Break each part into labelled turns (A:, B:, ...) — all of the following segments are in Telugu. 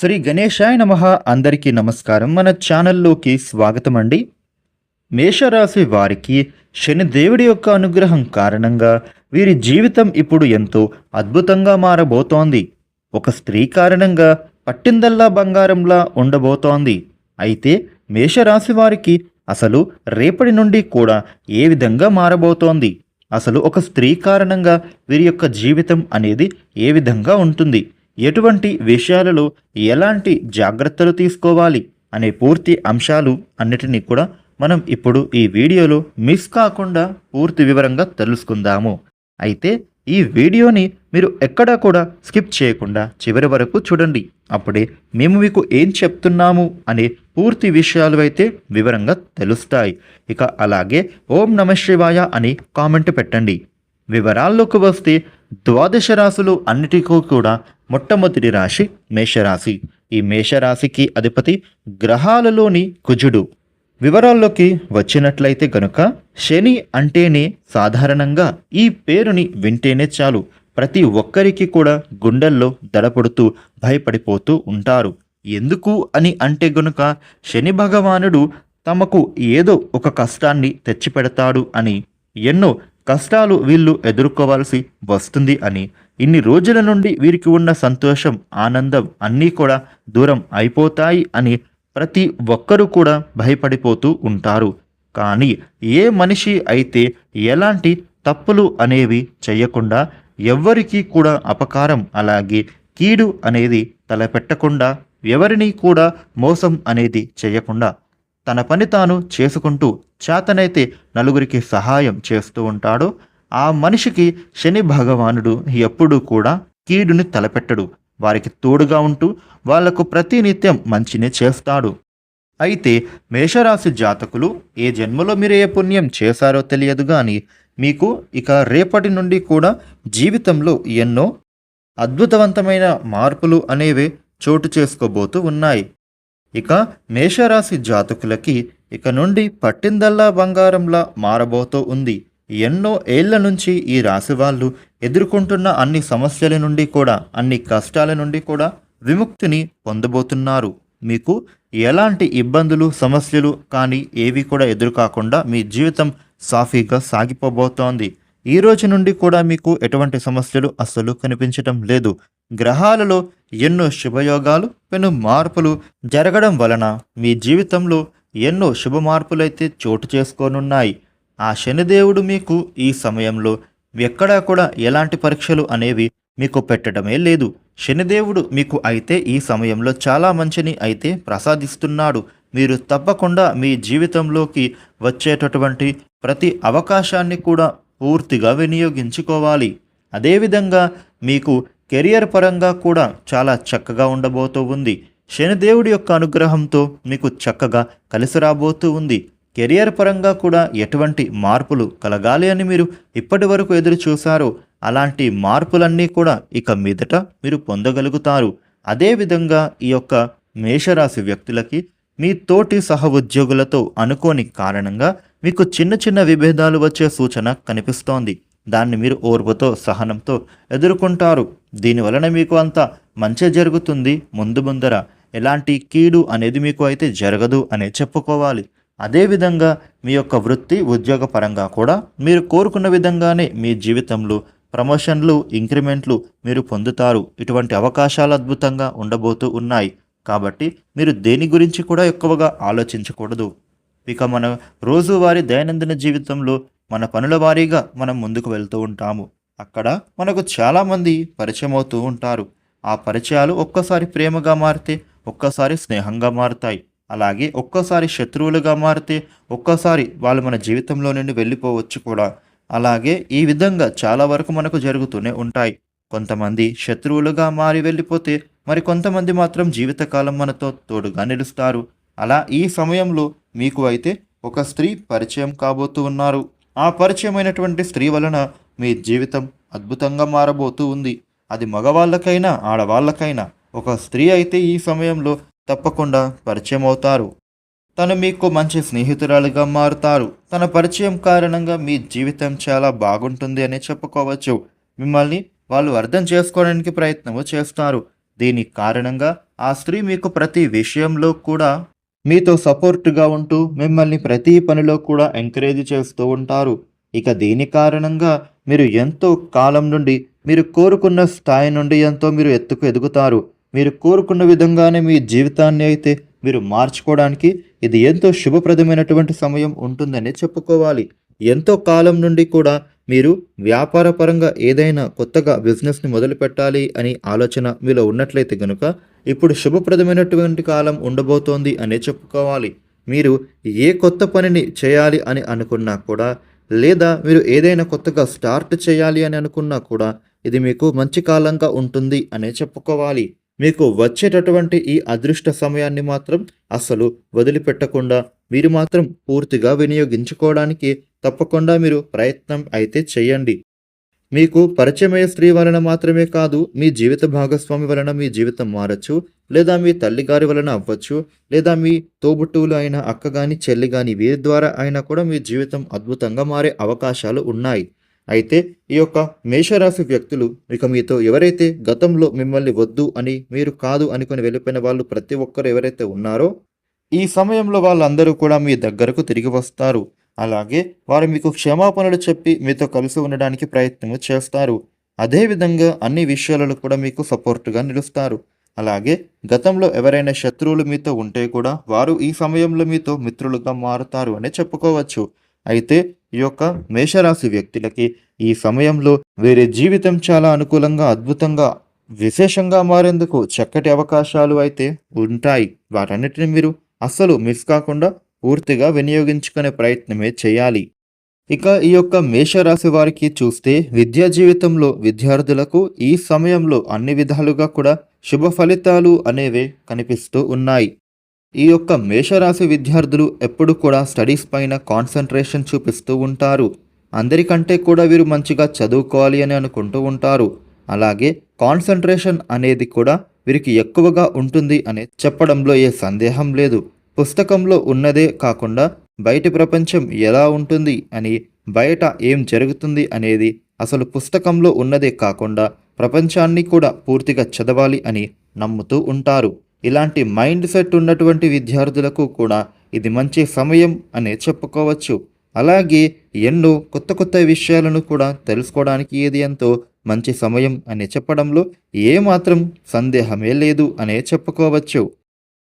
A: శ్రీ గణేశాయ నమ. అందరికీ నమస్కారం. మన ఛానల్లోకి స్వాగతం అండి. మేషరాశి వారికి శని దేవుడి యొక్క అనుగ్రహం కారణంగా వీరి జీవితం ఇప్పుడు ఎంతో అద్భుతంగా మారబోతోంది. ఒక స్త్రీ కారణంగా పట్టిందల్లా బంగారంలా ఉండబోతోంది. అయితే మేషరాశి వారికి అసలు రేపటి నుండి కూడా ఏ విధంగా మారబోతోంది? అసలు ఒక స్త్రీ కారణంగా వీరి యొక్క జీవితం అనేది ఏ విధంగా ఉంటుంది? ఎటువంటి విషయాలలో ఎలాంటి జాగ్రత్తలు తీసుకోవాలి అనే పూర్తి అంశాలు అన్నిటినీ కూడా మనం ఇప్పుడు ఈ వీడియోలో మిస్ కాకుండా పూర్తి వివరంగా తెలుసుకుందాము. అయితే ఈ వీడియోని మీరు ఎక్కడా కూడా స్కిప్ చేయకుండా చివరి వరకు చూడండి. అప్పుడే మేము మీకు ఏం చెప్తున్నాము అనే పూర్తి విషయాలు అయితే వివరంగా తెలుస్తాయి. ఇక అలాగే ఓం నమ శివాయ అని కామెంట్ పెట్టండి. వివరాల్లోకి వస్తే ద్వాదశ రాశులు అన్నిటికీ కూడా మొట్టమొదటి రాశి మేషరాశి. ఈ మేషరాశికి అధిపతి గ్రహాలలోని కుజుడు. వివరాల్లోకి వచ్చినట్లయితే గనుక శని అంటేనే సాధారణంగా ఈ పేరుని వింటేనే చాలు. ప్రతి ఒక్కరికి కూడా గుండెల్లో దడపడుతూ భయపడిపోతూ ఉంటారు. ఎందుకు అని అంటే గనుక శని భగవానుడు తమకు ఏదో ఒక కష్టాన్ని తెచ్చిపెడతాడు అని. ఎన్నో కష్టాలు వీళ్ళు ఎదుర్కోవాల్సి వస్తుంది అని. ఇన్ని రోజుల నుండి వీరికి ఉన్న సంతోషం ఆనందం అన్నీ కూడా దూరం అయిపోతాయి అని ప్రతి ఒక్కరూ కూడా భయపడిపోతూ ఉంటారు. కానీ ఏ మనిషి అయితే ఎలాంటి తప్పులు అనేవి చేయకుండా ఎవ్వరికీ కూడా అపకారం అలాగే కీడు అనేది తలపెట్టకుండా ఎవరిని కూడా మోసం అనేది చేయకుండా తన పని తాను చేసుకుంటూ చేతనైతే నలుగురికి సహాయం చేస్తూ ఉంటాడో ఆ మనిషికి శని భగవానుడు ఎప్పుడూ కూడా కీడుని తలపెట్టడు. వారికి తోడుగా ఉంటూ వాళ్ళకు ప్రతినిత్యం మంచిని చేస్తాడు. అయితే మేషరాశి జాతకులు ఏ జన్మలో మీరు ఏ పుణ్యం చేశారో తెలియదు కానీ మీకు ఇక రేపటి నుండి కూడా జీవితంలో ఎన్నో అద్భుతవంతమైన మార్పులు అనేవి చోటు చేసుకోబోతూ ఉన్నాయి. ఇక మేషరాశి జాతకులకి ఇక నుండి పట్టిందల్లా బంగారంలా మారబోతూ ఉంది. ఎన్నో ఏళ్ళ నుంచి ఈ రాశి వాళ్ళు ఎదుర్కొంటున్న అన్ని సమస్యల నుండి కూడా అన్ని కష్టాల నుండి కూడా విముక్తిని పొందబోతున్నారు. మీకు ఎలాంటి ఇబ్బందులు సమస్యలు కానీ ఏవి కూడా ఎదురుకాకుండా మీ జీవితం సాఫీగా సాగిపోబోతోంది. ఈ రోజు నుండి కూడా మీకు ఎటువంటి సమస్యలు అస్సలు కనిపించటం లేదు. గ్రహాలలో ఎన్నో శుభయోగాలు పెను మార్పులు జరగడం వలన మీ జీవితంలో ఎన్నో శుభ మార్పులైతే చోటు చేసుకోనున్నాయి. ఆ శనిదేవుడు మీకు ఈ సమయంలో ఎక్కడా కూడా ఎలాంటి పరీక్షలు అనేవి మీకు పెట్టడమే లేదు. శనిదేవుడు మీకు అయితే ఈ సమయంలో చాలా మంచిని అయితే ప్రసాదిస్తున్నాడు. మీరు తప్పకుండా మీ జీవితంలోకి వచ్చేటటువంటి ప్రతి అవకాశాన్ని కూడా పూర్తిగా వినియోగించుకోవాలి. అదేవిధంగా మీకు కెరియర్ పరంగా కూడా చాలా చక్కగా ఉండబోతూ ఉంది. శనిదేవుడి యొక్క అనుగ్రహంతో మీకు చక్కగా కలిసి రాబోతూ ఉంది. కెరియర్ పరంగా కూడా ఎటువంటి మార్పులు కలగాలి అని మీరు ఇప్పటి వరకు ఎదురు చూశారో అలాంటి మార్పులన్నీ కూడా ఇక మీదట మీరు పొందగలుగుతారు. అదేవిధంగా ఈ యొక్క మేషరాశి వ్యక్తులకి మీ తోటి సహ ఉద్యోగులతో అనుకోని కారణంగా మీకు చిన్న చిన్న విభేదాలు వచ్చే సూచన కనిపిస్తోంది. దాన్ని మీరు ఓర్పుతో సహనంతో ఎదుర్కొంటారు. దీనివలన మీకు అంత మంచి జరుగుతుంది. ముందు ముందర ఎలాంటి కీడు అనేది మీకు అయితే జరగదు అనే చెప్పుకోవాలి. అదేవిధంగా మీ యొక్క వృత్తి ఉద్యోగ పరంగా కూడా మీరు కోరుకున్న విధంగానే మీ జీవితంలో ప్రమోషన్లు ఇంక్రిమెంట్లు మీరు పొందుతారు. ఇటువంటి అవకాశాలు అద్భుతంగా ఉండబోతూ ఉన్నాయి. కాబట్టి మీరు దేని గురించి కూడా ఎక్కువగా ఆలోచించకూడదు. ఇక మన రోజువారీ దైనందిన జీవితంలో మన పనుల వారీగా మనం ముందుకు వెళ్తూ ఉంటాము. అక్కడ మనకు చాలామంది పరిచయం అవుతూ ఉంటారు. ఆ పరిచయాలు ఒక్కసారి ప్రేమగా మారితే ఒక్కసారి స్నేహంగా మారుతాయి. అలాగే ఒక్కసారి శత్రువులుగా మారితే ఒక్కసారి వాళ్ళు మన జీవితంలో నుండి వెళ్ళిపోవచ్చు కూడా. అలాగే ఈ విధంగా చాలా వరకు మనకు జరుగుతూనే ఉంటాయి. కొంతమంది శత్రువులుగా మారి వెళ్ళిపోతే మరి కొంతమంది మాత్రం జీవితకాలం మనతో తోడుగా నిలుస్తారు. అలా ఈ సమయంలో మీకు అయితే ఒక స్త్రీ పరిచయం కాబోతూ ఉన్నారు. ఆ పరిచయమైనటువంటి స్త్రీ వలన మీ జీవితం అద్భుతంగా మారబోతూ ఉంది. అది మగవాళ్ళకైనా ఆడవాళ్ళకైనా ఒక స్త్రీ అయితే ఈ సమయంలో తప్పకుండా పరిచయం అవుతారు తను మీకు మంచి స్నేహితురాలుగా మారుతారు. తన పరిచయం కారణంగా మీ జీవితం చాలా బాగుంటుంది అని చెప్పుకోవచ్చు. మిమ్మల్ని వాళ్ళు అర్థం చేసుకోవడానికి ప్రయత్నము చేస్తారు. దీని కారణంగా ఆ స్త్రీ మీకు ప్రతి విషయంలో కూడా మీతో సపోర్ట్గా ఉంటూ మిమ్మల్ని ప్రతి పనిలో కూడా ఎంకరేజ్ చేస్తూ ఉంటారు. ఇక దీని కారణంగా మీరు ఎంతో కాలం నుండి మీరు కోరుకున్న స్థాయి నుండి ఎంతో మీరు ఎత్తుకు ఎదుగుతారు. మీరు కోరుకున్న విధంగానే మీ జీవితాన్ని అయితే మీరు మార్చుకోవడానికి ఇది ఎంతో శుభప్రదమైనటువంటి సమయం ఉంటుందని చెప్పుకోవాలి. ఎంతో కాలం నుండి కూడా మీరు వ్యాపారపరంగా ఏదైనా కొత్తగా బిజినెస్ని మొదలు పెట్టాలి అని ఆలోచన మీలో ఉన్నట్లయితే కనుక ఇప్పుడు శుభప్రదమైనటువంటి కాలం ఉండబోతోంది అనే చెప్పుకోవాలి. మీరు ఏ కొత్త పనిని చేయాలి అని అనుకున్నా కూడా లేదా మీరు ఏదైనా కొత్తగా స్టార్ట్ చేయాలి అని అనుకున్నా కూడా ఇది మీకు మంచి కాలంగా ఉంటుంది అనే చెప్పుకోవాలి. మీకు వచ్చేటటువంటి ఈ అదృష్ట సమయాన్ని మాత్రం అసలు వదిలిపెట్టకుండా మీరు మాత్రం పూర్తిగా వినియోగించుకోవడానికి తప్పకుండా మీరు ప్రయత్నం అయితే చేయండి. మీకు పరిచయమయ్యే స్త్రీ వలన మాత్రమే కాదు మీ జీవిత భాగస్వామి వలన మీ జీవితం మారచ్చు లేదా మీ తల్లిగారి వలన అవ్వచ్చు లేదా మీ తోబుట్టువులు అయిన అక్క గాని చెల్లి గాని వీరి ద్వారా అయినా కూడా మీ జీవితం అద్భుతంగా మారే అవకాశాలు ఉన్నాయి. అయితే ఈ యొక్క మేషరాశి వ్యక్తులు ఇక మీతో ఎవరైతే గతంలో మిమ్మల్ని వద్దు అని మీరు కాదు అనుకుని వెళ్ళిపోయిన వాళ్ళు ప్రతి ఒక్కరు ఎవరైతే ఉన్నారో ఈ సమయంలో వాళ్ళందరూ కూడా మీ దగ్గరకు తిరిగి వస్తారు. అలాగే వారు మీకు క్షమాపణలు చెప్పి మీతో కలిసి ఉండడానికి ప్రయత్నం చేస్తారు. అదేవిధంగా అన్ని విషయాలలో కూడా మీకు సపోర్టుగా నిలుస్తారు. అలాగే గతంలో ఎవరైనా శత్రువులు మీతో ఉంటే కూడా వారు ఈ సమయంలో మీతో మిత్రులుగా మారుతారు అని చెప్పుకోవచ్చు. అయితే ఈ యొక్క మేషరాశి వ్యక్తులకి ఈ సమయంలో వీరి జీవితం చాలా అనుకూలంగా అద్భుతంగా విశేషంగా మారేందుకు చక్కటి అవకాశాలు అయితే ఉంటాయి. వాటన్నిటిని మీరు అస్సలు మిస్ కాకుండా పూర్తిగా వినియోగించుకునే ప్రయత్నమే చేయాలి. ఇక ఈ యొక్క మేషరాశి వారికి చూస్తే విద్యా జీవితంలో విద్యార్థులకు ఈ సమయంలో అన్ని విధాలుగా కూడా శుభ ఫలితాలు అనేవి కనిపిస్తూ ఉన్నాయి. ఈ యొక్క మేషరాశి విద్యార్థులు ఎప్పుడు కూడా స్టడీస్ పైన కాన్సన్ట్రేషన్ చూపిస్తూ ఉంటారు. అందరికంటే కూడా వీరు మంచిగా చదువుకోవాలి అని అనుకుంటూ ఉంటారు. అలాగే కాన్సన్ట్రేషన్ అనేది కూడా వీరికి ఎక్కువగా ఉంటుంది అనే చెప్పడంలో ఏ సందేహం లేదు. పుస్తకంలో ఉన్నదే కాకుండా బయటి ప్రపంచం ఎలా ఉంటుంది అని బయట ఏం జరుగుతుంది అనేది అసలు పుస్తకంలో ఉన్నదే కాకుండా ప్రపంచాన్ని కూడా పూర్తిగా చదవాలి అని నమ్ముతూ ఉంటారు. ఇలాంటి మైండ్ సెట్ ఉన్నటువంటి విద్యార్థులకు కూడా ఇది మంచి సమయం అనే చెప్పుకోవచ్చు. అలాగే ఎన్నో కొత్త కొత్త విషయాలను కూడా తెలుసుకోవడానికి ఇది ఎంతో మంచి సమయం అని చెప్పడంలో ఏమాత్రం సందేహమే లేదు అనే చెప్పుకోవచ్చు.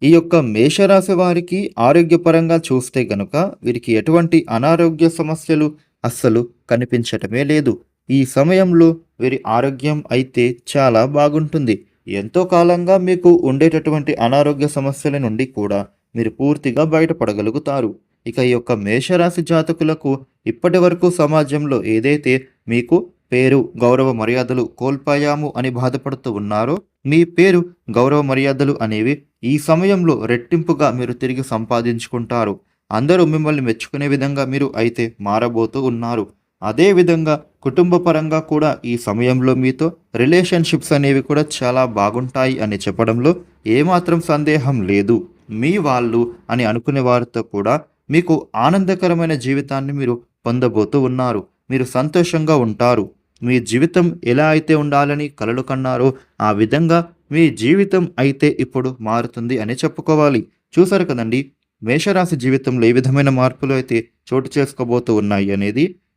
A: ఈ యొక్క మేషరాశి వారికి ఆరోగ్యపరంగా చూస్తే గనుక వీరికి ఎటువంటి అనారోగ్య సమస్యలు అస్సలు కనిపించటమే లేదు. ఈ సమయంలో వీరి ఆరోగ్యం అయితే చాలా బాగుంటుంది. ఎంతో కాలంగా మీకు ఉండేటటువంటి అనారోగ్య సమస్యల నుండి కూడా మీరు పూర్తిగా బయటపడగలుగుతారు. ఇక ఈ యొక్క మేషరాశి జాతకులకు ఇప్పటి వరకు సమాజంలో ఏదైతే మీకు పేరు గౌరవ మర్యాదలు కోల్పోయాము అని బాధపడుతూ ఉన్నారో మీ పేరు గౌరవ మర్యాదలు అనేవి ఈ సమయంలో రెట్టింపుగా మీరు తిరిగి సంపాదించుకుంటారు. అందరూ మిమ్మల్ని మెచ్చుకునే విధంగా మీరు అయితే మారబోతూ ఉన్నారు. అదేవిధంగా కుటుంబ పరంగా కూడా ఈ సమయంలో మీతో రిలేషన్షిప్స్ అనేవి కూడా చాలా బాగుంటాయి అని చెప్పడంలో ఏమాత్రం సందేహం లేదు. మీ వాళ్ళు అని అనుకునే వారితో కూడా మీకు ఆనందకరమైన జీవితాన్ని మీరు పొందబోతూ ఉన్నారు. మీరు సంతోషంగా ఉంటారు. మీ జీవితం ఎలా అయితే ఉండాలని కలలు కన్నారో ఆ విధంగా మీ జీవితం అయితే ఇప్పుడు మారుతుంది అని చెప్పుకోవాలి. చూసారు కదండి మేషరాశి జీవితంలో ఏ విధమైన మార్పులు అయితే చోటు చేసుకోబోతూ ఉన్నాయి అనేది?